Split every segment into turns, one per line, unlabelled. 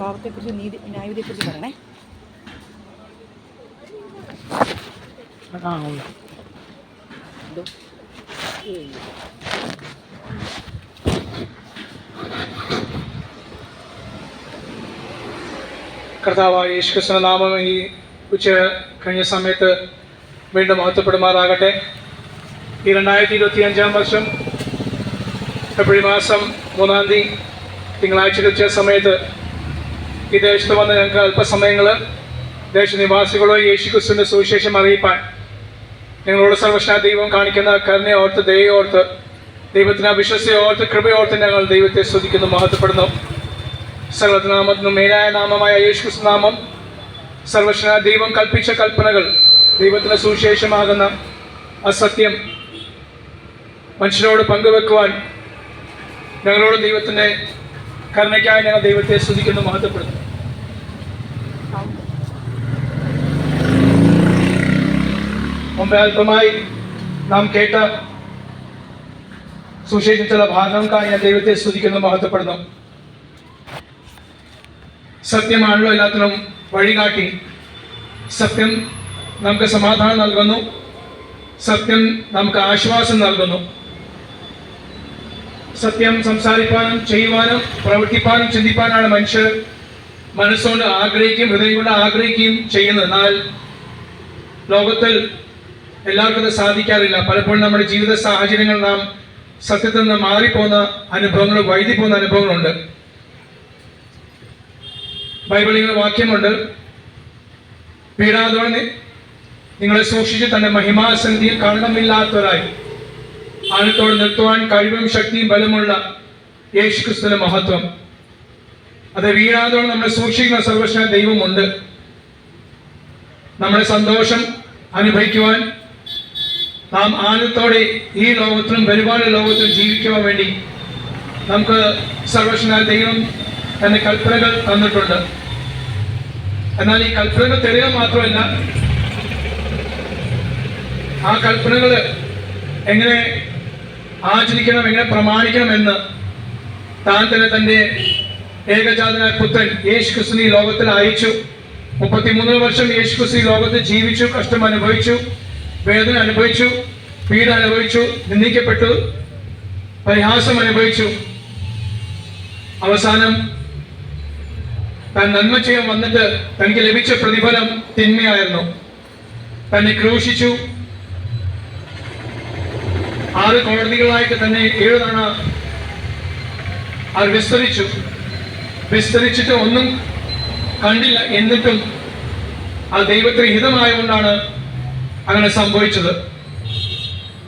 പാവത്തെക്കുറിച്ച് നീതി ന്യായവിധിയെക്കുറിച്ച് പറയണേ.
കർത്താവായ യേശുക്രിസ്തുവിന്റെ നാമം ഈ ഉച്ച കഴിഞ്ഞ സമയത്ത് വീണ്ടും മഹത്വപ്പെടുമാറാകട്ടെ. ഈ രണ്ടായിരത്തി ഇരുപത്തി അഞ്ചാം വർഷം ഫെബ്രുവരി മാസം മൂന്നാം തീയതി തിങ്കളാഴ്ച ഉച്ച സമയത്ത് ഈ ദേശത്ത് വന്ന് ഞങ്ങൾക്ക് അല്പസമയങ്ങൾ ദേശനിവാസികളോ യേശുക്രിസ്തുവിന്റെ സുവിശേഷം അറിയിപ്പാൻ ഞങ്ങളോട് സർവശന ദൈവം കാണിക്കുന്ന കരുണയെ ഓർത്ത് ദയ ഓർത്ത് ദൈവത്തിന് അവിശ്വസയെ ഓർത്ത് കൃപയോർത്ത് ഞങ്ങൾ ദൈവത്തെ സ്തുതിക്കുന്നു മഹത്വപ്പെടുന്നു. സർവനാമത്തിനും മേലായ നാമമായ യേശുക്രിസ്തു നാമം സർവശന ദൈവം കൽപ്പിച്ച കൽപ്പനകൾ ദൈവത്തിന് സുവിശേഷമാകുന്ന അസത്യം മനുഷ്യനോട് പങ്കുവെക്കുവാൻ ഞങ്ങളോട് ദൈവത്തിന്റെ കരുണയ്ക്കായി ഞങ്ങൾ ദൈവത്തെ സ്തുതിക്കുന്നു മഹത്വപ്പെടുന്നു. മുമ്പേ അല്പമായി നാം കേട്ട സുശേഷ ചില ഭാഗങ്ങൾക്കായി ഞാൻ ദൈവത്തെ സ്തുതിക്കുന്നു മഹത്വപ്പെടുന്നു. സത്യമാണല്ലോ എല്ലാത്തിനും വഴികാട്ടി. സത്യം നമുക്ക് സമാധാനം നൽകുന്നു. സത്യം നമുക്ക് ആശ്വാസം നൽകുന്നു. സത്യം സംസാരിക്കാനും ചെയ്യുവാനും പ്രവർത്തിപ്പാനും ചിന്തിപ്പാനാണ് മനുഷ്യർ മനസ്സുകൊണ്ട് ആഗ്രഹിക്കുകയും ഹൃദയം കൊണ്ട് ആഗ്രഹിക്കുകയും ചെയ്യുന്നത്. എന്നാൽ ലോകത്തിൽ എല്ലാവർക്കും സാധിക്കാറില്ല. പലപ്പോഴും നമ്മുടെ ജീവിത സാഹചര്യങ്ങൾ നാം സത്യത്തിൽ നിന്ന് മാറിപ്പോകുന്ന അനുഭവങ്ങൾ വൈദ്യ പോകുന്ന അനുഭവങ്ങളുണ്ട്. ബൈബിളിൽ വാക്യമുണ്ട്. പീഡാതോടെ നിങ്ങളെ സൂക്ഷിച്ച് തന്റെ മഹിമാസന്ധിയിൽ കണ്ണമില്ലാത്തവരായി. ആഴത്തോട് നിർത്തുവാൻ കഴിവും ശക്തിയും ബലമുള്ള യേശു ക്രിസ്തുവിന്റെ മഹത്വം. അത് വീഴാതോടെ നമ്മളെ സൂക്ഷിക്കുന്ന സർവശന ദൈവമുണ്ട്. നമ്മുടെ സന്തോഷം അനുഭവിക്കുവാൻ നാം ആനത്തോടെ ഈ ലോകത്തിലും വരുവാനുള്ള ലോകത്തിലും ജീവിക്കുവാൻ വേണ്ടി നമുക്ക് സർവശനാൽ ദൈവം തന്റെ കൽപ്പനകൾ തന്നിട്ടുണ്ട്. എന്നാൽ ഈ കൽപ്പനകൾ തരിക മാത്രമല്ല ആ കൽപ്പനകൾ എങ്ങനെ ആചരിക്കണം എങ്ങനെ പ്രമാണിക്കണം എന്ന് താൻ തന്നെ തന്റെ ഏകജാതനായ പുത്രൻ യേശു ക്രിസ്തു ഈ ലോകത്തിൽ അയച്ചു. മുപ്പത്തിമൂന്ന് വർഷം യേശു ക്രിസ്തു ലോകത്ത് ജീവിച്ചു കഷ്ടം അനുഭവിച്ചു. വേദന അനുഭവിച്ചു പീഡ അനുഭവിച്ചു നിന്ദിക്കപ്പെട്ടു പരിഹാസം അനുഭവിച്ചു. അവസാനം താൻ നന്മ ചെയ്യാൻ വന്നിട്ട് തനിക്ക് ലഭിച്ച പ്രതിഫലം തിന്മയായിരുന്നു. തന്നെ ക്രൂശിച്ചു. ആറ് കോടതികളായിട്ട് തന്നെ ഏഴ് തവണ അവർ വിസ്തരിച്ചു. വിസ്തരിച്ചിട്ട് ഒന്നും കണ്ടില്ല എന്നിട്ടും ആ ദൈവത്തിന് ഹിതമായതുകൊണ്ടാണ് അങ്ങനെ സംഭവിച്ചത്.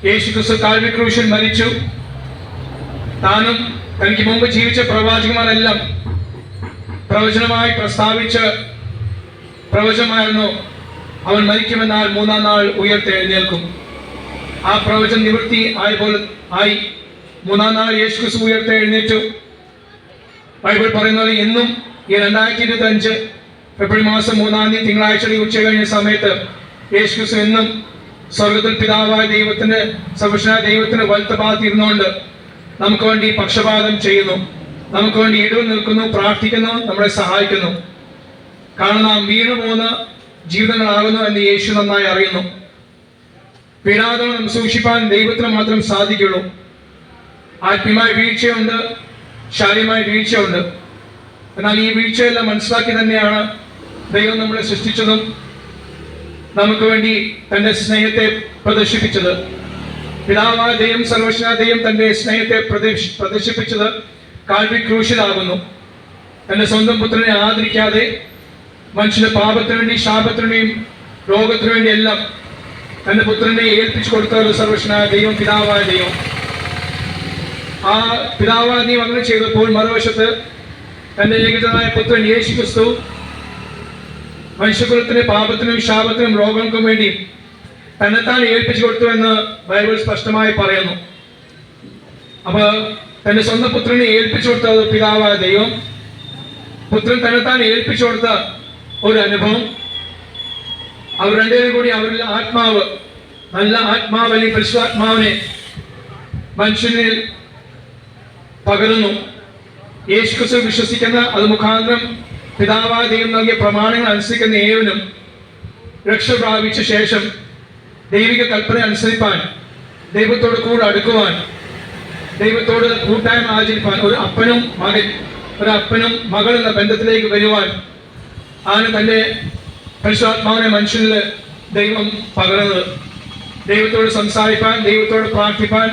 യേശു ക്രിസ്തു കാൽവി ക്രൂശിൽ മരിച്ചു. താനും തനിക്ക് മുമ്പ് ജീവിച്ച പ്രവാചകന്മാരെല്ലാം പ്രവചനമായി പ്രസ്താവിച്ച് പ്രവചനമായിരുന്നു അവൻ മരിക്കുമെന്നാൽ മൂന്നാം നാൾ ഉയർത്തെഴുന്നേൽക്കും ആ പ്രവചന നിവൃത്തി ആയ പോലെ ആയി. മൂന്നാം നാൾ യേശു ക്രിസ്തു ഉയർത്തെഴുന്നേറ്റു ബൈബിൾ പറയുന്നത് ഇന്നും ഈ രണ്ടായിരത്തി ഇരുപത്തി അഞ്ച് ഫെബ്രുവരി മാസം മൂന്നാം തീയതി തിങ്കളാഴ്ച ഉച്ച കഴിഞ്ഞ സമയത്ത് യേശു ക്രിസ്തു എന്നും സ്വർഗത്തിൽ പിതാവായ ദൈവത്തിന് സർവശനായ ദൈവത്തിന് വലത്ത ഭാഗത്ത് ഇരുന്നുകൊണ്ട് നമുക്ക് വേണ്ടി പക്ഷപാതം ചെയ്യുന്നു. നമുക്ക് വേണ്ടി ഇടവ് നിൽക്കുന്നു പ്രാർത്ഥിക്കുന്നു നമ്മളെ സഹായിക്കുന്നു. കാരണം നാം വീണു പോകുന്ന ജീവിതങ്ങളാകുന്നു എന്ന് യേശു നന്നായി അറിയുന്നു. വീഴാതെ സൂക്ഷിപ്പാൻ ദൈവത്തിന് മാത്രം സാധിക്കുള്ളൂ ആത്മീയമായ വീഴ്ചയുണ്ട് ശാരീരമായ വീഴ്ചയുണ്ട്. എന്നാൽ ഈ വീഴ്ചയെല്ലാം മനസ്സിലാക്കി തന്നെയാണ് ദൈവം നമ്മളെ സൃഷ്ടിച്ചതും നമുക്ക് വേണ്ടി തന്റെ സ്നേഹത്തെ പ്രദർശിപ്പിച്ചത്. പിതാവായ ദൈവം തന്റെ സ്നേഹത്തെ പ്രദർശി- പ്രദർശിപ്പിച്ചത് കാൽവി ക്രൂശിലാകുന്നു. തന്റെ സ്വന്തം പുത്രനെ ആദരിക്കാതെ മനുഷ്യന്റെ പാപത്തിനു വേണ്ടി ശാപത്തിനു വേണ്ടിയും രോഗത്തിനു വേണ്ടി എല്ലാം തന്റെ പുത്രനെ ഏൽപ്പിച്ചു കൊടുത്ത ഒരു സർവശനായ ദൈവം പിതാവായ ദൈവം. ആ പിതാവായ ദൈവം അങ്ങനെ ചെയ്തപ്പോൾ മറുവശത്ത് തന്റെ ഏകജനായ പുത്രൻ യേശു ക്രിസ്തു മനുഷ്യകുലത്തിന്റെ പാപത്തിനും ശാപത്തിനും രോഗങ്ങൾക്കും വേണ്ടി തന്നെത്താൻ ഏൽപ്പിച്ചു കൊടുത്തു എന്ന് ബൈബിൾ സ്പഷ്ടമായി പറയുന്നു. അപ്പൊ തന്റെ സ്വന്തം പുത്രനെ ഏൽപ്പിച്ചു കൊടുത്തത് പിതാവായ ദൈവം പുത്രൻ തന്നെത്താൻ ഏൽപ്പിച്ചു കൊടുത്ത ഒരു അനുഭവം അവർ രണ്ടുപേരും കൂടി അവരിൽ ആത്മാവ് നല്ല ആത്മാവ് അല്ലെങ്കിൽ പരിശുദ്ധാത്മാവിനെ മനുഷ്യനിൽ പകരുന്നു. യേശുക്രിസ്തു വിശ്വസിക്കുന്ന അത് മുഖാന്തരം പിതാവായ ദൈവം നൽകിയ പ്രമാണങ്ങൾ അനുസരിക്കുന്ന ഏവനും രക്ഷ പ്രാപിച്ച ശേഷം ദൈവിക കൽപ്പന അനുസരിപ്പാൻ ദൈവത്തോട് കൂടെ അടുക്കുവാൻ ദൈവത്തോട് കൂട്ടായ്മ ആചരിപ്പാൻ ഒരു അപ്പനും മകൻ ഒരു അപ്പനും മകൾ എന്ന ബന്ധത്തിലേക്ക് വരുവാൻ ആണ് തന്റെ പരിശുദ്ധാത്മാവിനെ മനുഷ്യനിൽ ദൈവം പകരുന്നത് ദൈവത്തോട് സംസാരിപ്പാൻ ദൈവത്തോട് പ്രാർത്ഥിപ്പാൻ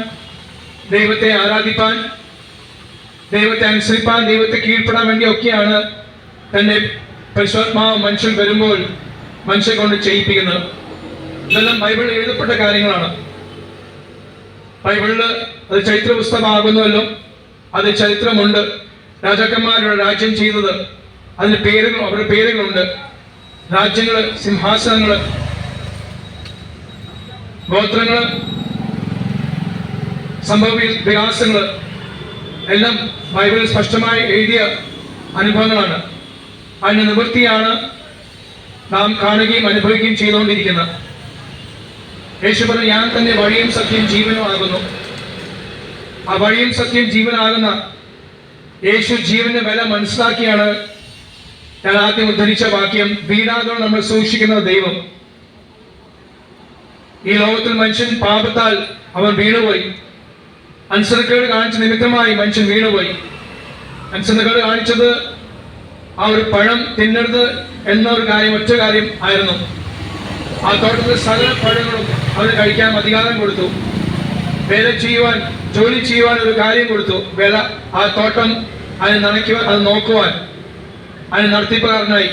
ദൈവത്തെ ആരാധിപ്പാൻ ദൈവത്തെ അനുസരിപ്പാൻ ദൈവത്തെ കീഴ്പ്പെടാൻ വേണ്ടിയൊക്കെയാണ് തന്റെ പരിശുദ്ധാത്മാവ് മനുഷ്യൻ വരുമ്പോൾ മനുഷ്യനെ കൊണ്ട് ചെയ്യിപ്പിക്കുന്നത്. ഇതെല്ലാം ബൈബിളിൽ എഴുതപ്പെട്ട കാര്യങ്ങളാണ്. ബൈബിളിൽ അത് ചരിത്ര പുസ്തകമാകുന്നുവല്ലോ അത് ചരിത്രമുണ്ട്. രാജാക്കന്മാരുടെ രാജ്യം ചെയ്തത്. അതിന് പേരുകൾ അവരുടെ പേരുകളുണ്ട്. രാജ്യങ്ങൾ സിംഹാസനങ്ങൾ ഗോത്രങ്ങൾ സംഭവ വികാസങ്ങൾ എല്ലാം ബൈബിളിൽ സ്പഷ്ടമായി എഴുതിയ അനുഭവങ്ങളാണ്. അതിന് നിവൃത്തിയാണ് നാം കാണുകയും അനുഭവിക്കുകയും ചെയ്തുകൊണ്ടിരിക്കുന്നത്. യേശു പറഞ്ഞു ഞാൻ തന്നെ വഴിയും സത്യം ജീവനുമാകുന്നു ആ വഴിയും സത്യം ജീവനാകുന്ന യേശു ജീവന്റെ വില മനസ്സിലാക്കിയാണ് ഞാൻ ആദ്യം ഉദ്ധരിച്ച വാക്യം വീണാതെ നമ്മൾ സൂക്ഷിക്കുന്ന ദൈവം. ഈ ലോകത്തിൽ മനുഷ്യൻ പാപത്താൽ അവൻ വീണുപോയി. അനുസരണക്കേട് കാണിച്ച നിമിത്തമായി മനുഷ്യൻ വീണുപോയി. അനുസരണക്കേട് കാണിച്ചത് ആ ഒരു പഴം തിന്നരുത് എന്ന ഒരു കാര്യം ഒറ്റ കാര്യം ആയിരുന്നു. ആ തോട്ടത്തിലെ സകല പഴങ്ങളും അവർ കഴിക്കാൻ അധികാരം കൊടുത്തു. വേല ചെയ്യുവാൻ ജോലി ചെയ്യുവാൻ ഒരു കാര്യം കൊടുത്തു. വേല ആ തോട്ടം അതിനെ നനയ്ക്കുവാൻ അത് നോക്കുവാൻ അതിന് നടത്തിപ്പുകാരനായി.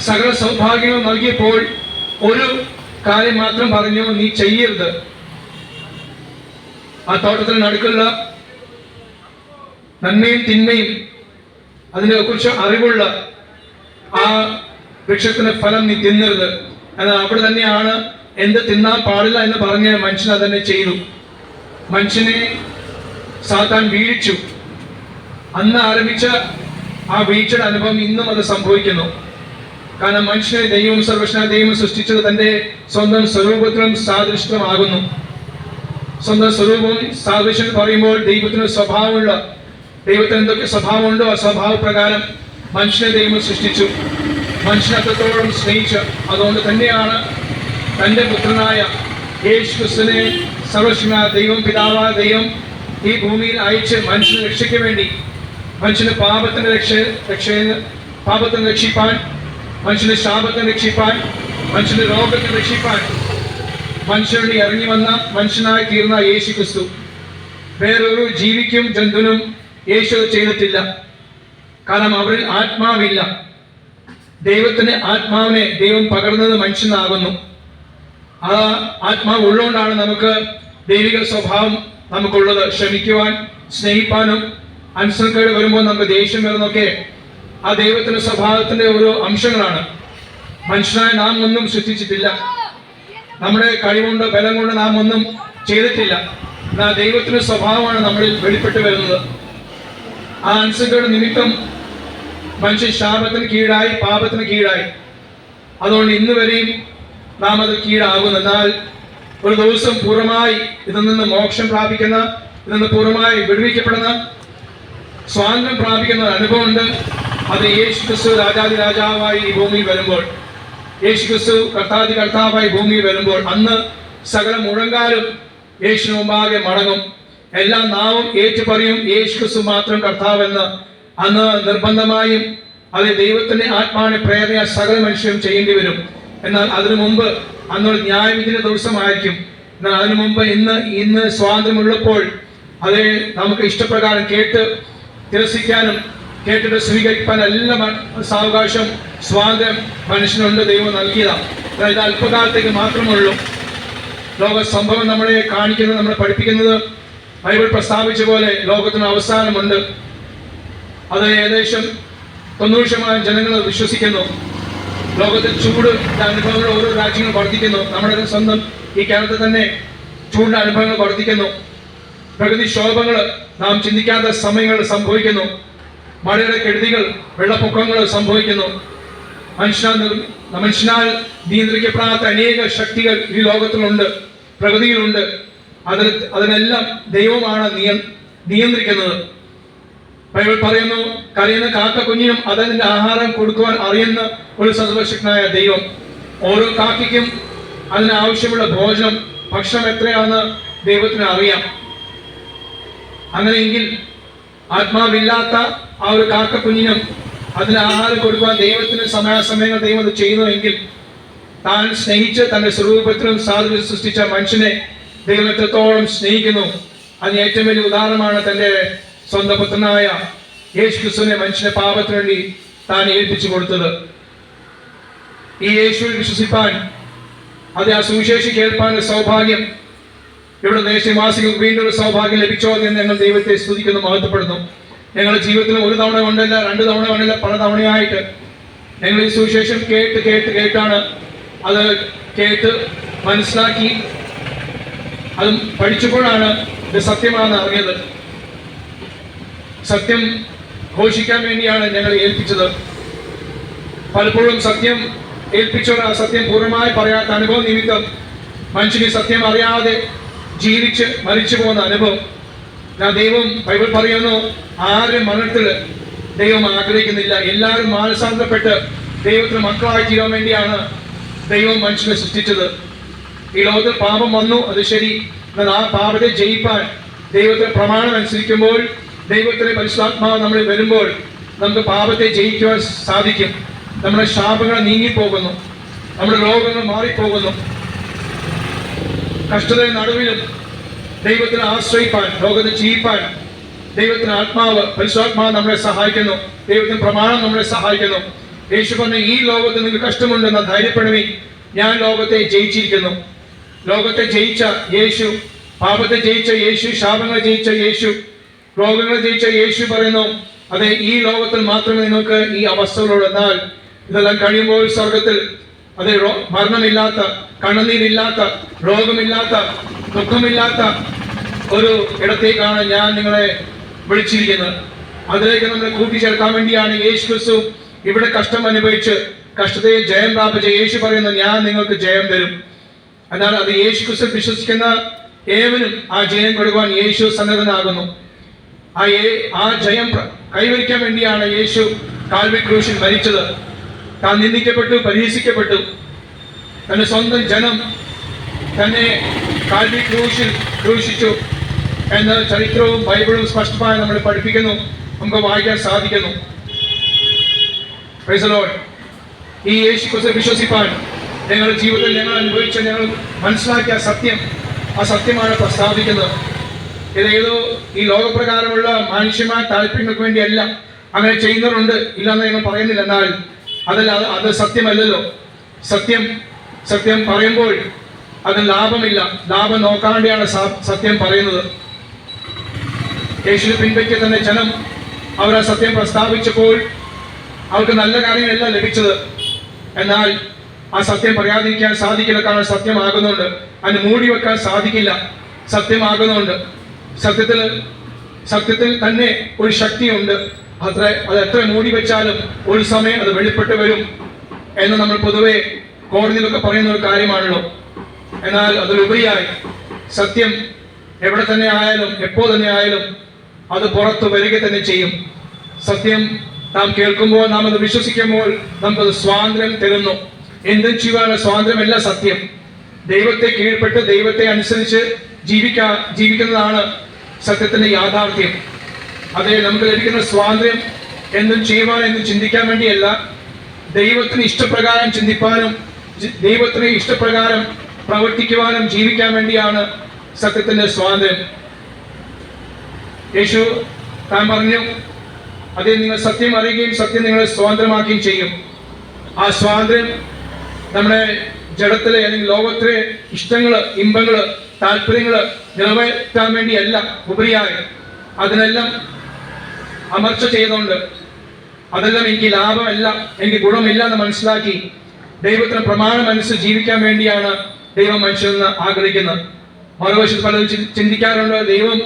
സകല സൗഭാഗ്യങ്ങളും നൽകിയപ്പോൾ ഒരു കാര്യം മാത്രം പറഞ്ഞു നീ ചെയ്യരുത്. ആ തോട്ടത്തിൽ നടുക്കുള്ള നന്മയും തിന്മയും അതിനെ കുറിച്ച് അറിവുള്ള ആ വൃക്ഷത്തിന്റെ ഫലം നീ തിന്നരുത്. എന്നാൽ അവിടെ തന്നെയാണ് എന്ത് തിന്നാൻ പാടില്ല എന്ന് പറഞ്ഞ് മനുഷ്യൻ തന്നെ ചെയ്തു. മനുഷ്യനെ സാത്താൻ വീഴ്ചു അന്ന് ആരംഭിച്ച ആ വീഴ്ചയുടെ അനുഭവം ഇന്നും അത് സംഭവിക്കുന്നു. കാരണം മനുഷ്യനെ ദൈവം സർവശന ദൈവം സൃഷ്ടിച്ചത് തന്റെ സ്വന്തം സ്വരൂപത്തിനും സാദൃശ്യമാകുന്നു സ്വന്തം സ്വരൂപവും സാദൃശ്യം പറയുമ്പോൾ ദൈവത്തിന് സ്വഭാവമുള്ള ദൈവത്തിന് എന്തൊക്കെ സ്വഭാവമുണ്ടോ ആ സ്വഭാവ പ്രകാരം മനുഷ്യനെ ദൈവം സൃഷ്ടിച്ചു. മനുഷ്യനെ അത്രത്തോളം സ്നേഹിച്ചു. അതുകൊണ്ട് തന്നെയാണ് തന്റെ പുത്രനായ യേശു ക്രിസ്തുവിനെ സർവശനായ ദൈവം പിതാവായ ദൈവം ഈ ഭൂമിയിൽ അയച്ച് മനുഷ്യനെ രക്ഷയ്ക്ക് വേണ്ടി മനുഷ്യന് പാപത്തിന് രക്ഷ രക്ഷ പാപത്തിന് രക്ഷിപ്പാൻ മനുഷ്യന് ശാപത്തിന് രക്ഷിപ്പാൻ മനുഷ്യന് രോഗത്തിന് രക്ഷിപ്പാൻ മനുഷ്യരുടെ ഇറങ്ങി വന്ന മനുഷ്യനായി തീർന്ന യേശു ക്രിസ്തു വേറൊരു ജീവിക്കും ജന്തുവിനും യേശു ചെയ്തിട്ടില്ല. കാരണം അവരിൽ ആത്മാവില്ല. ദൈവത്തിന് ആത്മാവിനെ ദൈവം പകർന്നത് മനുഷ്യനാകുന്നു. ആ ആത്മാവ് ഉള്ളതുകൊണ്ടാണ് നമുക്ക് ദൈവിക സ്വഭാവം നമുക്കുള്ളത്. ക്ഷമിക്കുവാൻ സ്നേഹിപ്പാനും അനുസരണക്കേട് വരുമ്പോൾ നമുക്ക് ദേഷ്യം വരുന്നൊക്കെ ആ ദൈവത്തിന്റെ സ്വഭാവത്തിന്റെ ഓരോ അംശങ്ങളാണ്. മനുഷ്യനായ നാം ഒന്നും സൃഷ്ടിച്ചിട്ടില്ല. നമ്മുടെ കഴിവുകൊണ്ട് ബലം കൊണ്ട് നാം ഒന്നും ചെയ്തിട്ടില്ല. എന്നാൽ ദൈവത്തിന്റെ സ്വഭാവമാണ് നമ്മളിൽ വെളിപ്പെട്ട് വരുന്നത്. ആ അനുസരണക്കേട് നിമിത്തം മനുഷ്യ ശാപത്തിന് കീഴായി പാപത്തിന് കീഴായി. അതുകൊണ്ട് ഇന്ന് വരെയും നാം അത് കീഴാകുന്നു. എന്നാൽ ഒരു ദിവസം പൂർണമായി ഇതിൽ നിന്ന് മോക്ഷം പ്രാപിക്കുന്ന ഇതിൽ നിന്ന് പൂർണമായി വിടുവിക്കപ്പെടുന്ന സ്വാതന്ത്ര്യം പ്രാപിക്കുന്ന ഒരു അനുഭവമുണ്ട് അത് യേശു ക്രിസ്തു രാജാതി രാജാവായി ഈ ഭൂമിയിൽ വരുമ്പോൾ യേശു ക്രിസ്തു കർത്താതി കർത്താവായി ഭൂമിയിൽ വരുമ്പോൾ അന്ന് സകല മുഴങ്കാലും യേശു മുമ്പാകെ മടങ്ങും. എല്ലാ നാവും ഏറ്റു പറയും യേശു ക്രിസ്തു മാത്രം കർത്താവെന്ന്. അന്ന് നിർബന്ധമായും അത് ദൈവത്തിന്റെ ആത്മാവിനെ പ്രേരണ സകല മനുഷ്യരും ചെയ്യേണ്ടി വരും. എന്നാൽ അതിനു മുമ്പ് അന്നൊരു ന്യായവിധിന്റെ ദിവസമായിരിക്കും. എന്നാൽ അതിനു മുമ്പ് ഇന്ന് ഇന്ന് സ്വാതന്ത്ര്യമുള്ളപ്പോൾ അത് നമുക്ക് ഇഷ്ടപ്രകാരം കേട്ട് തിരസിക്കാനും കേട്ടിട്ട് സ്വീകരിക്കാൻ എല്ലാം സാവകാശം സ്വാതന്ത്ര്യം മനുഷ്യനുണ്ട് ദൈവം നൽകിയതാണ് അതായത് അല്പകാലത്തേക്ക് അല്പകാലത്തേക്ക് മാത്രമുള്ളൂ ലോക സംഭവം നമ്മളെ കാണിക്കുന്നത് നമ്മളെ പഠിപ്പിക്കുന്നത് ബൈബിൾ പ്രസ്താവിച്ച പോലെ ലോകത്തിന് അവസാനമുണ്ട്. അത് ഏകദേശം തൊണ്ണൂറ് ശതമാനം ജനങ്ങൾ വിശ്വസിക്കുന്നു. ലോകത്തിൽ ചൂട് അനുഭവങ്ങൾ ഓരോ രാജ്യങ്ങളും വർദ്ധിക്കുന്നു. നമ്മുടെ സ്വന്തം ഈ കേരളത്തിൽ തന്നെ ചൂടിന്റെ അനുഭവങ്ങൾ വർദ്ധിക്കുന്നു. പ്രകൃതി ക്ഷോഭങ്ങൾ നാം ചിന്തിക്കാത്ത സമയങ്ങൾ സംഭവിക്കുന്നു. മഴയുടെ കെടുതികൾ വെള്ളപ്പൊക്കങ്ങൾ സംഭവിക്കുന്നു. മനുഷ്യനാൽ മനുഷ്യനാൽ നിയന്ത്രിക്കപ്പെടാത്ത അനേക ശക്തികൾ ഈ ലോകത്തിലുണ്ട്. പ്രകൃതിയിലുണ്ട്. അതിന് അതിനെല്ലാം ദൈവമാണ് നിയ നിയന്ത്രിക്കുന്നത്. ബൈബിൾ പറയുന്നു കരയുന്ന കാക്ക കുഞ്ഞിനും അതിന്റെ ആഹാരം കൊടുക്കുവാൻ അറിയുന്ന ഒരു സർവശക്തനായ ദൈവം. ഓരോ കാക്കയ്ക്കും അതിന് ആവശ്യമുള്ള ഭോജനം ഭക്ഷണം എത്രയാണെന്ന് ദൈവത്തിന് അറിയാം. അങ്ങനെയെങ്കിൽ ആത്മാവില്ലാത്ത ആ ഒരു കാക്ക കുഞ്ഞിനും അതിന് ആഹാരം കൊടുക്കുവാൻ ദൈവത്തിന് സമയാസമയങ്ങൾ ദൈവം അത് ചെയ്യുന്നുവെങ്കിൽ താൻ സ്നേഹിച്ച് തന്റെ സ്വരൂപത്തിനും സാധുവിൽ സൃഷ്ടിച്ച മനുഷ്യനെ ദൈവം എത്രത്തോളം സ്നേഹിക്കുന്നു. അതിന് ഏറ്റവും വലിയ ഉദാഹരണമാണ് തന്റെ സ്വന്തം പുത്രനായ യേശു ക്രിസ്തുവിനെ മനുഷ്യന്റെ പാപത്തിന് വേണ്ടി താൻ ഏൽപ്പിച്ചു കൊടുത്തത്. ഈ യേശുവിൽ വിശ്വസിപ്പാൻ അത് ആ സുവിശേഷി കേൾപ്പാൻ ഒരു സൗഭാഗ്യം ഇവിടെ ദേശവാസികൾക്ക് വീണ്ടും ഒരു സൗഭാഗ്യം ലഭിച്ചോ എന്ന് ഞങ്ങൾ ദൈവത്തെ സ്തുതിക്കുന്നു മഹത്വപ്പെടുന്നു ഞങ്ങളുടെ ജീവിതത്തിൽ ഒരു തവണ കൊണ്ടല്ല രണ്ട് തവണ കൊണ്ടല്ല പല തവണയായിട്ട് ഞങ്ങൾ ഈ സുവിശേഷം കേട്ട് കേട്ട് കേട്ടാണ് അത് കേട്ട് മനസ്സിലാക്കി അത് പഠിച്ചപ്പോഴാണ് ഇത് സത്യമാണെന്ന് അറിഞ്ഞത്. സത്യം ഘോഷിക്കാൻ വേണ്ടിയാണ് ഞങ്ങൾ ഏൽപ്പിച്ചത്. പലപ്പോഴും സത്യം ഏൽപ്പിച്ചവർ ആ സത്യം പൂർണമായി പറയാത്ത അനുഭവ നിമിത്തം മനുഷ്യന് സത്യം അറിയാതെ ജീവിച്ച് മരിച്ചു പോകുന്ന അനുഭവം. ഞാൻ ദൈവം ബൈബിൾ പറയുന്നു ആരും മരണത്തിൽ ദൈവം ആഗ്രഹിക്കുന്നില്ല. എല്ലാവരും മാനസാന്തരപ്പെട്ട് ദൈവത്തിന് മക്കളായി തീരാൻ വേണ്ടിയാണ് ദൈവം മനുഷ്യനെ സൃഷ്ടിച്ചത്. ഈ ലോകത്തിൽ പാപം വന്നു അത് ശരി. എന്നാൽ ആ പാപത്തെ ജയിപ്പാൻ ദൈവത്തിന് പ്രമാണം അനുസരിക്കുമ്പോൾ ദൈവത്തിലെ പരിശുദ്ധാത്മാവ് നമ്മൾ വരുമ്പോൾ നമുക്ക് പാപത്തെ ജയിക്കുവാൻ സാധിക്കും. നമ്മുടെ ശാപങ്ങൾ നീങ്ങിപ്പോകുന്നു. നമ്മുടെ രോഗങ്ങൾ മാറിപ്പോകുന്നു. കഷ്ടത നടുവിലും ദൈവത്തിന് ആശ്രയിപ്പാൻ ലോകത്തെ ജീവിപ്പാൻ ദൈവത്തിന് ആത്മാവ് പരിശുദ്ധാത്മാവ് നമ്മളെ സഹായിക്കുന്നു. ദൈവത്തിന് പ്രമാണം നമ്മളെ സഹായിക്കുന്നു. യേശു പറഞ്ഞ ഈ ലോകത്ത് നിങ്ങൾക്ക് കഷ്ടമുണ്ടെന്ന് ധൈര്യപ്പെടുമേ ഞാൻ ലോകത്തെ ജയിച്ചിരിക്കുന്നു. ലോകത്തെ ജയിച്ച യേശു പാപത്തെ ജയിച്ച യേശു ശാപങ്ങളെ ജയിച്ച യേശു രോഗങ്ങളെ ജയിച്ച യേശു പറയുന്നു അതെ ഈ ലോകത്തിൽ മാത്രമേ നിങ്ങൾക്ക് ഈ അവസ്ഥകളോട് എന്നാൽ ഇതെല്ലാം കഴിയുമ്പോൾ സ്വർഗത്തിൽ അതെ മരണമില്ലാത്ത കണ്ണുനീരില്ലാത്ത രോഗമില്ലാത്ത ദുഃഖമില്ലാത്ത ഒരു ഇടത്തേക്കാണ് ഞാൻ നിങ്ങളെ വിളിച്ചിരിക്കുന്നത്. അതിലേക്ക് നമ്മളെ കൂട്ടിച്ചേർക്കാൻ വേണ്ടിയാണ് യേശു ക്രിസ്തു ഇവിടെ കഷ്ടം അനുഭവിച്ച് കഷ്ടതയെ ജയം പ്രാപിച്ച യേശു പറയുന്നു ഞാൻ നിങ്ങൾക്ക് ജയം തരും. എന്നാൽ അത് യേശു ക്രിസ്തു വിശ്വസിക്കുന്ന ഏവനും ആ ജയം കൊടുക്കുവാൻ യേശു സന്നദ്ധനാകുന്നു. ആ ആ ജയം കൈവരിക്കാൻ വേണ്ടിയാണ് യേശു കാൽവി ക്രൂശിൽ മരിച്ചത്. താൻ നിന്ദിക്കപ്പെട്ടു പരിഹസിക്കപ്പെട്ടു തന്റെ സ്വന്തം ജനം തന്നെ കാൽവി ക്രൂശിൽ ക്രൂശിച്ചു എന്ന ചരിത്രവും ബൈബിളും സ്പഷ്ടമായി നമ്മൾ പഠിപ്പിക്കുന്നു നമുക്ക് വായിക്കാൻ സാധിക്കുന്നു. ഈ യേശു വിശ്വസിപ്പാൻ ഞങ്ങളുടെ ജീവിതത്തിൽ ഞങ്ങൾ അനുഭവിച്ച ഞങ്ങൾ മനസ്സിലാക്കിയ സത്യം ആ സത്യമാണ് പ്രസ്താവിക്കുന്നത്. ഇത് ഏതോ ഈ ലോകപ്രകാരമുള്ള മാനുഷ്യമായ താല്പര്യങ്ങൾക്ക് വേണ്ടിയല്ല. അങ്ങനെ ചെയ്യുന്നവരുണ്ട്. ഇല്ലെന്ന് ഞങ്ങൾ പറയുന്നില്ല. എന്നാൽ അതല്ല അത് സത്യമല്ലല്ലോ. സത്യം സത്യം പറയുമ്പോൾ അത് ലാഭമില്ല. ലാഭം നോക്കാതെയാണ് സത്യം പറയുന്നത്. യേശുവിനെ പിൻപറ്റിയ തന്നെ ജനം അവർ ആ സത്യം പ്രസ്താവിച്ചപ്പോൾ അവർക്ക് നല്ല കാര്യങ്ങളല്ല ലഭിച്ചത്. എന്നാൽ ആ സത്യം പറയാതിരിക്കാൻ സാധിക്കില്ല. കാരണം സത്യമാകുന്നുണ്ട്. അതിന് മൂടി വെക്കാൻ സാധിക്കില്ല. സത്യമാകുന്നുണ്ട്. സത്യത്തിൽ സത്യത്തിൽ തന്നെ ഒരു ശക്തിയുണ്ട്. അത്ര അത് എത്ര മൂടി വെച്ചാലും ഒരു സമയം അത് വെളിപ്പെട്ട് വരും എന്ന് നമ്മൾ പൊതുവെ കോടതിയിലൊക്കെ പറയുന്ന ഒരു കാര്യമാണല്ലോ. എന്നാൽ അതിലുപരിയായി സത്യം എവിടെ തന്നെ ആയാലും എപ്പോൾ തന്നെ ആയാലും അത് പുറത്തു വരിക തന്നെ ചെയ്യും. സത്യം നാം കേൾക്കുമ്പോൾ നാം അത് വിശ്വസിക്കുമ്പോൾ നമുക്കത് സ്വാതന്ത്ര്യം തരുന്നു. എന്തും ചെയ്യുവാനുള്ള സ്വാതന്ത്ര്യമല്ല സത്യം. ദൈവത്തെ കീഴ്പ്പെട്ട് ദൈവത്തെ അനുസരിച്ച് ജീവിക്കാ ജീവിക്കുന്നതാണ് സത്യത്തിന്റെ യാഥാർത്ഥ്യം. അതേ നമുക്ക് ലഭിക്കുന്ന സ്വാതന്ത്ര്യം എന്തും ചെയ്യുവാൻ എന്നും ചിന്തിക്കാൻ വേണ്ടിയല്ല. ദൈവത്തിന് ഇഷ്ടപ്രകാരം ചിന്തിപ്പാനും ദൈവത്തിന് ഇഷ്ടപ്രകാരം പ്രവർത്തിക്കുവാനും ജീവിക്കാൻ വേണ്ടിയാണ് സത്യത്തിന്റെ സ്വാതന്ത്ര്യം. യേശു താൻ പറഞ്ഞു അതേ നിങ്ങൾ സത്യം അറിയുകയും സത്യം നിങ്ങളെ സ്വാതന്ത്ര്യമാക്കുകയും ചെയ്യും. ആ സ്വാതന്ത്ര്യം നമ്മുടെ ജഡത്തിലെ അല്ലെങ്കിൽ ലോകത്തിലെ ഇഷ്ടങ്ങൾ ഇമ്പങ്ങൾ താല്പര്യങ്ങൾ നിറവേറ്റാൻ വേണ്ടിയല്ല ഉപരിയായി. അതിനെല്ലാം അമർച്ച ചെയ്തുകൊണ്ട് അതെല്ലാം എനിക്ക് ലാഭമല്ല എനിക്ക് ഗുണമില്ല എന്ന് മനസ്സിലാക്കി ദൈവത്തിന് പ്രമാണം അനുസരിച്ച് ജീവിക്കാൻ വേണ്ടിയാണ് ദൈവം മനുഷ്യനെന്ന് ആഗ്രഹിക്കുന്നത്. മറുവശത്ത് പലരും ചിന്തിക്കാറുണ്ട് ദൈവം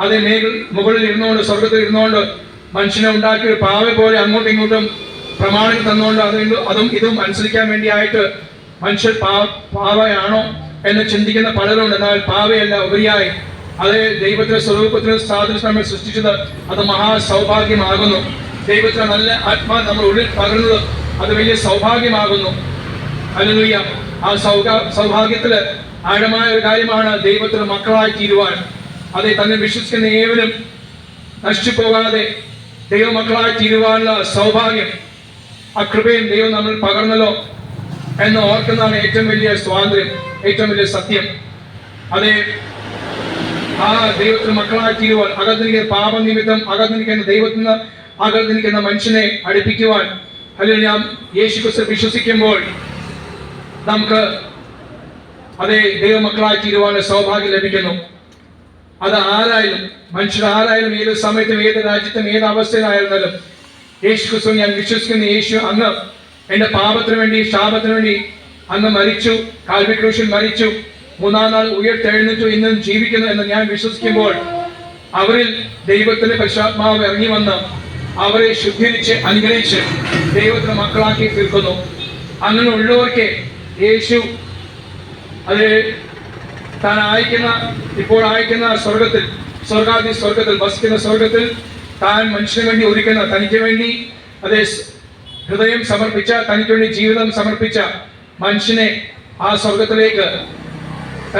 അതേ മേഘ മുകളിൽ ഇരുന്നുകൊണ്ട് സ്വർഗത്തിൽ ഇരുന്നുകൊണ്ട് മനുഷ്യനെ ഉണ്ടാക്കി ഒരു പാവ പോലെ അങ്ങോട്ടും ഇങ്ങോട്ടും പ്രമാണം തന്നുകൊണ്ട് അതുകൊണ്ട് അതും ഇതും അനുസരിക്കാൻ വേണ്ടിയായിട്ട് മനുഷ്യർ പാവയാണോ എന്ന് ചിന്തിക്കുന്ന പലരുണ്ട്. എന്നാൽ പാവയല്ല ഉപരിയായി. അത് ദൈവത്തിന്റെ സ്വരൂപത്തിന് സാദൃശ്യം നമ്മൾ സൃഷ്ടിച്ചത് അത് മഹാസൗഭാഗ്യമാകുന്നു. ദൈവത്തിന് നല്ല ആത്മാ നമ്മൾ ഉള്ളിൽ പകരുന്നത് അത് വലിയ സൗഭാഗ്യമാകുന്നു. ഹല്ലേലൂയ. ആ സൗഭാ സൗഭാഗ്യത്തിൽ ആഴമായ ഒരു കാര്യമാണ് ദൈവത്തിന് മക്കളായി തീരുവാൻ. അതെ തന്നെ വിശ്വസിക്കുന്ന ഏവരും നശിച്ചു പോകാതെ ദൈവമക്കളായി തീരുവാനുള്ള സൗഭാഗ്യം. ആ കൃപയും ദൈവം നമ്മൾ പകർന്നല്ലോ എന്ന് ഓർക്കുന്നതാണ് ഏറ്റവും വലിയ സ്വാതന്ത്ര്യം ഏറ്റവും വലിയ സത്യം. അതെ ആ ദൈവത്തിന് മക്കളായി തീരുവാൻ അകന്നിരിക്കുന്ന പാപനിമിത്തം അകത്തിരിക്കുന്ന ദൈവത്തിന് അകത്തിരിക്കുന്ന മനുഷ്യനെ അടുപ്പിക്കുവാൻ അല്ലെങ്കിൽ നാം യേശു ക്രിസ്തു വിശ്വസിക്കുമ്പോൾ നമുക്ക് അതേ ദൈവമക്കളായി തീരുവാനുള്ള സൗഭാഗ്യം ലഭിക്കുന്നു. അത് ആരായാലും മനുഷ്യർ ആരായാലും ഏത് സമയത്തും ഏത് രാജ്യത്തും ഏത് അവസ്ഥയിലായിരുന്നാലും യേശു ക്രിസ്തു ഞാൻ വിശ്വസിക്കുന്ന യേശു അന്ന് എന്റെ പാപത്തിന് വേണ്ടി ശാപത്തിന് വേണ്ടി അന്ന് മരിച്ചു. കാൽവിക്രൂഷൻ മരിച്ചു. മൂന്നാം നാൾ ഉയർത്തെഴുന്നേറ്റു. ഇന്നും ജീവിക്കുന്നു എന്ന് ഞാൻ വിശ്വസിക്കുമ്പോൾ അവരിൽ ദൈവത്തിന്റെ പരിശുദ്ധാത്മാവ് ഇറങ്ങി വന്ന് അവരെ ശുദ്ധീകരിച്ച് അനുഗ്രഹിച്ച് ദൈവത്തിന് മക്കളാക്കി തീർക്കുന്നു. അങ്ങനെ ഉള്ളവർക്ക് യേശു അത് താൻ അയക്കുന്ന ഇപ്പോൾ അയക്കുന്ന സ്വർഗത്തിൽ സ്വർഗാദി സ്വർഗത്തിൽ വസിക്കുന്ന സ്വർഗത്തിൽ താൻ മനുഷ്യന് വേണ്ടി ഒരുക്കുന്ന തനിക്ക് വേണ്ടി അതേ ഹൃദയം സമർപ്പിച്ച തനിക്ക് വേണ്ടി ജീവിതം സമർപ്പിച്ച മനുഷ്യനെ ആ സ്വർഗത്തിലേക്ക്